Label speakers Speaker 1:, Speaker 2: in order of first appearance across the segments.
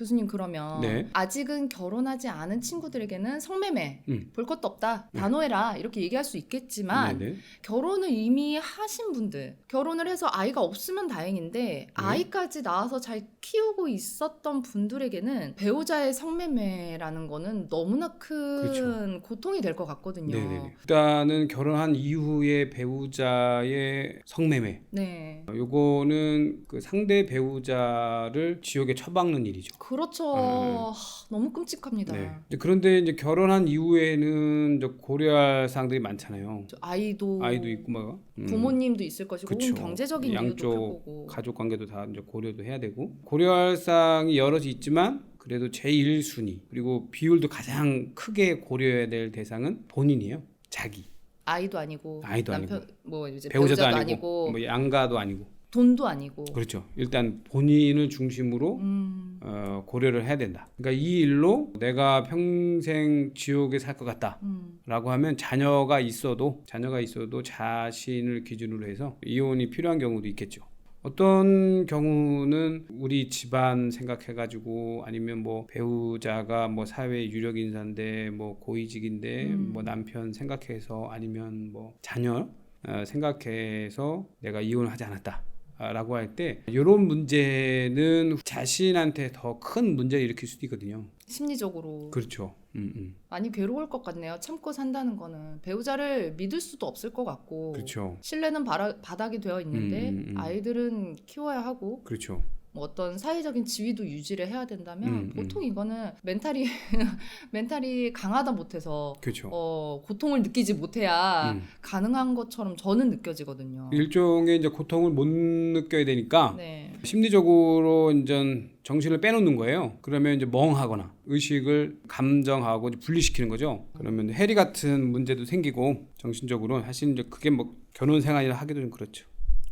Speaker 1: 교수님 그러면
Speaker 2: 네.
Speaker 1: 아직은 결혼하지 않은 친구들에게는 성매매
Speaker 2: 음.
Speaker 1: 볼 것도 없다
Speaker 2: 네.
Speaker 1: 단호해라 이렇게 얘기할 수 있겠지만
Speaker 2: 네네.
Speaker 1: 결혼을 이미 하신 분들 결혼을 해서 아이가 없으면 다행인데
Speaker 2: 네.
Speaker 1: 아이까지 낳아서 잘 키우고 있었던 분들에게는 배우자의 성매매라는 거는 너무나 큰
Speaker 2: 그렇죠.
Speaker 1: 고통이 될 것 같거든요.
Speaker 2: 네네. 일단은 결혼한 이후에 배우자의 성매매.
Speaker 1: 네.
Speaker 2: 어, 요거는 그 상대 배우자를 지옥에 처박는 일이죠.
Speaker 1: 그렇죠.
Speaker 2: 음.
Speaker 1: 하, 너무 끔찍합니다.
Speaker 2: 네. 이제 그런데 이제 결혼한 이후에는 이제 고려할 사항들이 많잖아요.
Speaker 1: 저 아이도
Speaker 2: 아이도 있고 막 음,
Speaker 1: 부모님도 있을 것이고
Speaker 2: 그쵸.
Speaker 1: 혹은 경제적인 이유도
Speaker 2: 양쪽
Speaker 1: 거고.
Speaker 2: 가족 관계도 다 이제 고려도 해야 되고 고려할 사항이 여럿이 있지만 그래도 제1 순위 그리고 비율도 가장 크게 고려해야 될 대상은 본인이에요. 자기
Speaker 1: 아이도 아니고
Speaker 2: 아이도
Speaker 1: 남편 뭐 이제
Speaker 2: 배우자도 아니고, 뭐 양가도 아니고
Speaker 1: 돈도 아니고.
Speaker 2: 그렇죠. 일단 본인을 중심으로
Speaker 1: 음.
Speaker 2: 어, 고려를 해야 된다. 그러니까 이 일로 내가 평생 지옥에 살 것 같다.
Speaker 1: 음.
Speaker 2: 라고 하면 자녀가 있어도 자녀가 있어도 자신을 기준으로 해서 이혼이 필요한 경우도 있겠죠. 어떤 경우는 우리 집안 생각해가지고 아니면 뭐 배우자가 뭐 사회 유력 인사인데 뭐 고위직인데
Speaker 1: 음.
Speaker 2: 뭐 남편 생각해서 아니면 뭐 자녀 어, 생각해서 내가 이혼을 하지 않았다. 라고 할 때 이런 문제는 자신한테 더 큰 문제를 일으킬 수도 있거든요.
Speaker 1: 심리적으로
Speaker 2: 그렇죠. 음, 음.
Speaker 1: 많이 괴로울 것 같네요. 참고 산다는 거는 배우자를 믿을 수도 없을 것 같고
Speaker 2: 그렇죠.
Speaker 1: 신뢰는 바라, 바닥이 되어 있는데
Speaker 2: 음, 음, 음.
Speaker 1: 아이들은 키워야 하고
Speaker 2: 그렇죠.
Speaker 1: 뭐 어떤 사회적인 지위도 유지를 해야 된다면
Speaker 2: 음,
Speaker 1: 보통 이거는 멘탈이 멘탈이 강하다 못해서
Speaker 2: 그렇죠.
Speaker 1: 어, 고통을 느끼지 못해야
Speaker 2: 음.
Speaker 1: 가능한 것처럼 저는 느껴지거든요.
Speaker 2: 일종의 이제 고통을 못 느껴야 되니까
Speaker 1: 네.
Speaker 2: 심리적으로 이제 정신을 빼놓는 거예요. 그러면 이제 멍하거나 의식을 감정하고 분리시키는 거죠. 그러면 해리 같은 문제도 생기고 정신적으로 사실 이제 그게 뭐 결혼 생활이라 하기도 좀 그렇죠.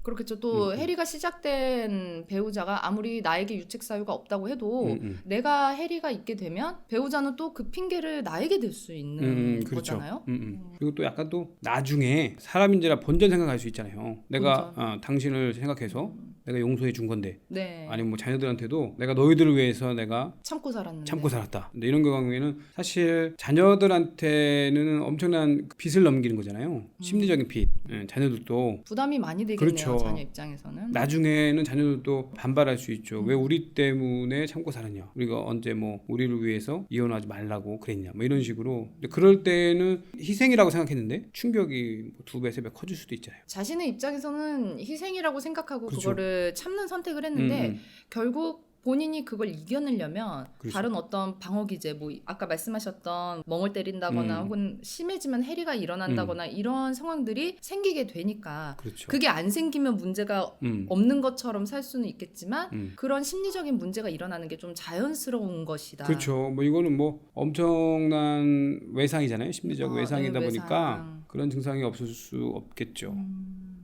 Speaker 1: 그렇겠죠. 또
Speaker 2: 음, 음.
Speaker 1: 해리가 시작된 배우자가 아무리 나에게 유책 사유가 없다고 해도
Speaker 2: 음, 음.
Speaker 1: 내가 해리가 있게 되면 배우자는 또 그 핑계를 나에게 댈 수 있는
Speaker 2: 음, 그렇죠.
Speaker 1: 거잖아요.
Speaker 2: 음, 음. 그리고 또 약간 또 나중에 사람인지라 본전 생각할 수 있잖아요. 내가. 어, 당신을 생각해서 내가 용서해 준 건데
Speaker 1: 네.
Speaker 2: 아니면 뭐 자녀들한테도 내가 너희들을 위해서 내가
Speaker 1: 참고 살았는데.
Speaker 2: 참고 살았다. 근데 이런 경우에는 사실 자녀들한테는 엄청난 빚을 넘기는 거잖아요. 심리적인 빚. 예, 자녀들도
Speaker 1: 부담이 많이 되겠네요.
Speaker 2: 그렇죠.
Speaker 1: 자녀 입장에서는.
Speaker 2: 나중에는 자녀들도 반발할 수 있죠.
Speaker 1: 음.
Speaker 2: 왜 우리 때문에 참고 살았냐? 우리가 언제 뭐 우리를 위해서 이혼하지 말라고 그랬냐? 뭐 이런 식으로. 근데 그럴 때는 희생이라고 생각했는데 충격이 뭐 두 배, 세 배 커질 수도 있잖아요.
Speaker 1: 자신의 입장에서는 희생이라고 생각하고 그
Speaker 2: 그렇죠.
Speaker 1: 거를 참는 선택을 했는데
Speaker 2: 음, 음.
Speaker 1: 결국 본인이 그걸 이겨내려면
Speaker 2: 그렇죠.
Speaker 1: 다른 어떤 방어 기제 뭐 아까 말씀하셨던 멍을 때린다거나
Speaker 2: 음.
Speaker 1: 혹은 심해지면 해리가 일어난다거나 이런 상황들이 생기게 되니까
Speaker 2: 그렇죠.
Speaker 1: 그게 안 생기면 문제가
Speaker 2: 음,
Speaker 1: 없는 것처럼 살 수는 있겠지만
Speaker 2: 음.
Speaker 1: 그런 심리적인 문제가 일어나는 게 좀 자연스러운 것이다.
Speaker 2: 그렇죠. 뭐 이거는 뭐 엄청난 외상이잖아요. 심리적
Speaker 1: 아,
Speaker 2: 외상이다
Speaker 1: 네,
Speaker 2: 보니까
Speaker 1: 외상.
Speaker 2: 그런 증상이 없을 수 없겠죠.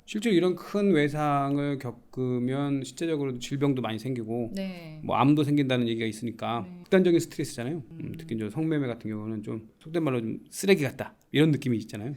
Speaker 1: 음,
Speaker 2: 실제로 이런 큰 외상을 겪으면 실제적으로 질병도 많이 생기고
Speaker 1: 네.
Speaker 2: 뭐 암도 생긴다는 얘기가 있으니까
Speaker 1: 네.
Speaker 2: 극단적인 스트레스잖아요. 음,
Speaker 1: 음.
Speaker 2: 특히 이제 성매매 같은 경우는 좀 속된 말로 좀 쓰레기 같다 이런 느낌이 있잖아요.